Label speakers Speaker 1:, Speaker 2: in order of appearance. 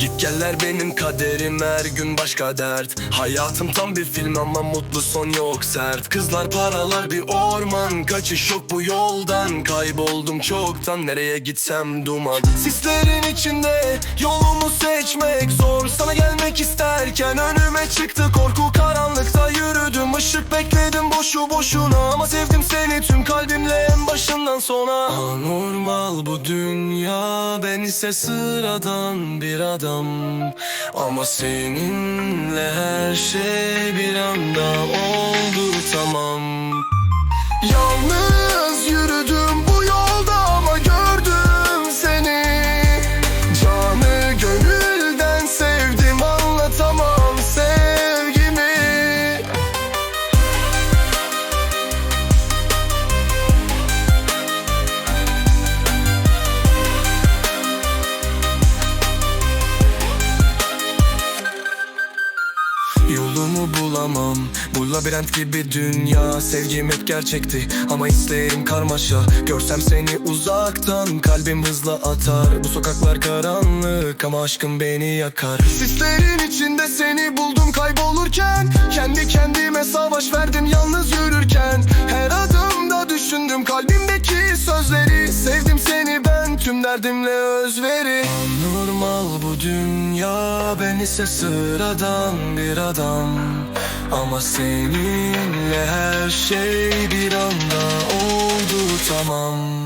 Speaker 1: Git geller benim kaderim her gün başka dert. Hayatım tam bir film ama mutlu son yok sert. Kızlar paralar bir orman Kaçış yok bu yoldan. Kayboldum çoktan nereye gitsem duman. Sislerin içinde yolumu seçmek zor. Sana gelmek isterken önüme çıktı korku Karanlıkta yürüdüm. Işık bekledim boşu boşuna Ama Anormal bu dünya ben ise sıradan bir adam. Ama seninle her şey bir anda oldu tamam Yolumu bulamam. Bu labirent gibi dünya Sevgim hep gerçekti. Ama isteğim karmaşa. Görsem seni uzaktan Kalbim hızla atar. Bu sokaklar karanlık Ama aşkın beni yakar. Sislerin içinde seni buldum kaybolurken. Kendi kendime savaş verdim yalnız yürürken. Her adımda düşündüm kalbimdeki sözleri. Sevdim seni ben tüm derdimle bu dünya ben ise sıradan bir adam. Ama seninle her şey bir anda oldu tamam